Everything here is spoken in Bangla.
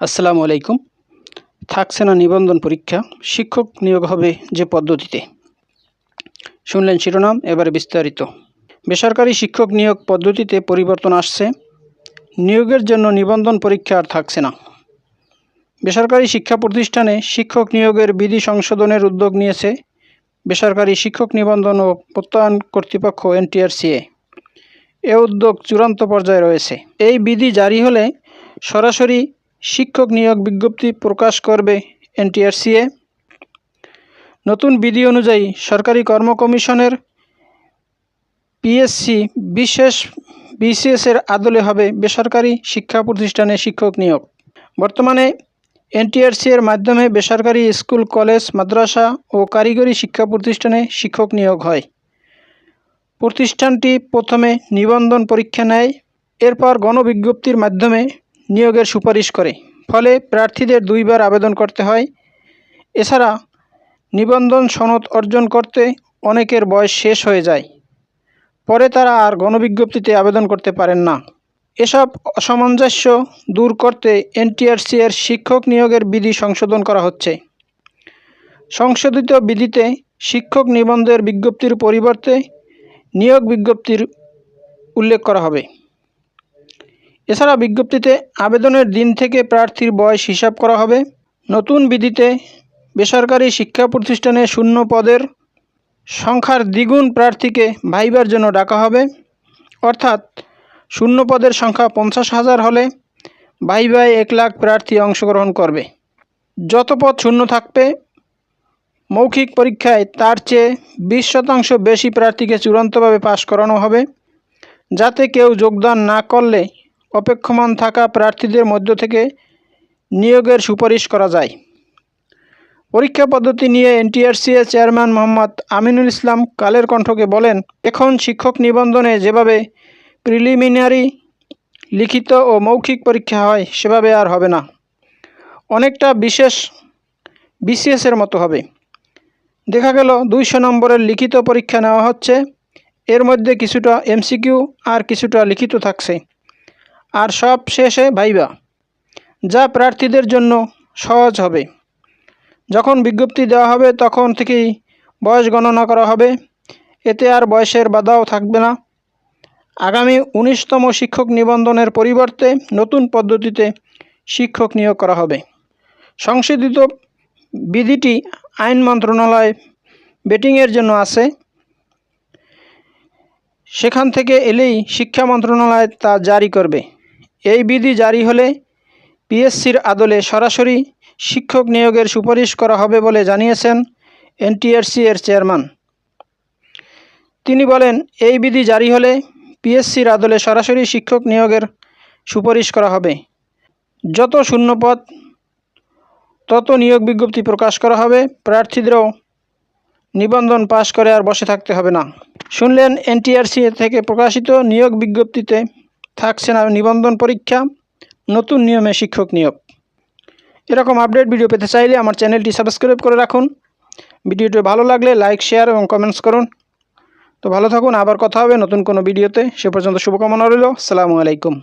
আসসালামু আলাইকুম। থাকছে না নিবন্ধন পরীক্ষা। শিক্ষক নিয়োগ হবে যে পদ্ধতিতে। শুনলেন শিরোনাম, এবারে বিস্তারিত। বেসরকারি শিক্ষক নিয়োগ পদ্ধতিতে পরিবর্তন আসছে। নিয়োগের জন্য নিবন্ধন পরীক্ষা আর থাকছে না। বেসরকারি শিক্ষা প্রতিষ্ঠানে শিক্ষক নিয়োগের বিধি সংশোধনের উদ্যোগ নিয়েছে বেসরকারি শিক্ষক নিবন্ধন ও প্রত্যয়ন কর্তৃপক্ষ এনটিআরসিএ। এ উদ্যোগ চূড়ান্ত পর্যায়ে রয়েছে। এই বিধি জারি হলে সরাসরি শিক্ষক নিয়োগ বিজ্ঞপ্তি প্রকাশ করবে এনটিআরসিএ। নতুন বিধি অনুযায়ী সরকারি কর্ম কমিশনের পিএসসি বিশেষ বিসিএসের আদলে হবে বেসরকারি শিক্ষা প্রতিষ্ঠানে শিক্ষক নিয়োগ। বর্তমানে এনটিআরসি এর মাধ্যমে বেসরকারি স্কুল, কলেজ, মাদ্রাসা ও কারিগরি শিক্ষা প্রতিষ্ঠানে শিক্ষক নিয়োগ হয়। প্রতিষ্ঠানটি প্রথমে নিবন্ধন পরীক্ষা নেয়, এরপর গণবিজ্ঞপ্তির মাধ্যমে নিয়োগের সুপারিশ করে। ফলে প্রার্থীদের দুইবার আবেদন করতে হয়। এছাড়া নিবন্ধন সনদ অর্জন করতে অনেকের বয়স শেষ হয়ে যায়। পরে তারা আর গণবিজ্ঞপ্তিতে আবেদন করতে পারেন না। এসব অসামঞ্জস্য দূর করতে এনটিআরসি এর শিক্ষক নিয়োগের বিধি সংশোধন করা হচ্ছে। সংশোধিত বিধিতে শিক্ষক নিবন্ধের বিজ্ঞপ্তির পরিবর্তে নিয়োগ বিজ্ঞপ্তির উল্লেখ করা হবে। এছাড়া বিজ্ঞপ্তিতে আবেদনের দিন থেকে প্রার্থীর বয়স হিসাব করা হবে। নতুন বিধিতে বেসরকারি শিক্ষা প্রতিষ্ঠানে শূন্য পদের সংখ্যার দ্বিগুণ প্রার্থীকে ভাইবার জন্য ডাকা হবে। অর্থাৎ শূন্য পদের সংখ্যা পঞ্চাশ হাজার হলে ভাইবায় এক লাখ প্রার্থী অংশগ্রহণ করবে। যত পদ শূন্য থাকবে, মৌখিক পরীক্ষায় তার চেয়ে বিশ শতাংশ বেশি প্রার্থীকে চূড়ান্তভাবে পাশ করানো হবে। যাতে কেউ যোগদান না করলে অপেক্ষমান থাকা প্রার্থীদের মধ্য থেকে নিয়োগের সুপারিশ করা যায়। পরীক্ষা পদ্ধতি নিয়ে এনটিআরসিএ চেয়ারম্যান মোহাম্মদ আমিনুল ইসলাম কালের কণ্ঠকে বলেন, এখন শিক্ষক নিবন্ধনে যেভাবে প্রিলিমিনারি, লিখিত ও মৌখিক পরীক্ষা হয়, সেভাবে আর হবে না। অনেকটা বিশেষ, বিসিএসের মতো হবে। দেখা গেল দুইশো নম্বরের লিখিত পরীক্ষা নেওয়া হচ্ছে। এর মধ্যে কিছুটা এমসিকিউ আর কিছুটা লিখিত থাকছে। আর সব শেষে ভাইবা, যা প্রার্থীদের জন্য সহজ হবে। যখন বিজ্ঞপ্তি দেওয়া হবে, তখন থেকেই বয়স গণনা করা হবে। এতে আর বয়সের বাধাও থাকবে না। আগামী উনিশতম শিক্ষক নিবন্ধনের পরিবর্তে নতুন পদ্ধতিতে শিক্ষক নিয়োগ করা হবে। সংশোধিত বিধিটি আইন মন্ত্রণালয় বেটিংয়ের জন্য আছে। সেখান থেকে এলেই শিক্ষা মন্ত্রণালয় তা জারি করবে। এই বিধি জারি হলে পিএসসির আদলে সরাসরি শিক্ষক নিয়োগের সুপারিশ করা হবে বলে জানিয়েছেন এনটিআরসি এর চেয়ারম্যান। তিনি বলেন, এই বিধি জারি হলে পিএসসির আদলে সরাসরি শিক্ষক নিয়োগের সুপারিশ করা হবে। যত শূন্যপদ, তত নিয়োগ বিজ্ঞপ্তি প্রকাশ করা হবে। প্রার্থীদেরও নিবন্ধন পাশ করে আর বসে থাকতে হবে না। শুনলেন এনটিআরসি থেকে প্রকাশিত নিয়োগ বিজ্ঞপ্তিতে থাকছে না নিবন্ধন পরীক্ষা, নতুন নিয়মে শিক্ষক নিয়োগ। এরকম আপডেট ভিডিও পেতে চাইলে আমার চ্যানেলটি সাবস্ক্রাইব করে রাখুন। ভিডিওটি ভালো লাগলে লাইক, শেয়ার এবং কমেন্টস করুন। তো ভালো থাকুন, আবার কথা হবে নতুন কোনো ভিডিওতে। সে পর্যন্ত শুভকামনা রইল। সালামু আলাইকুম।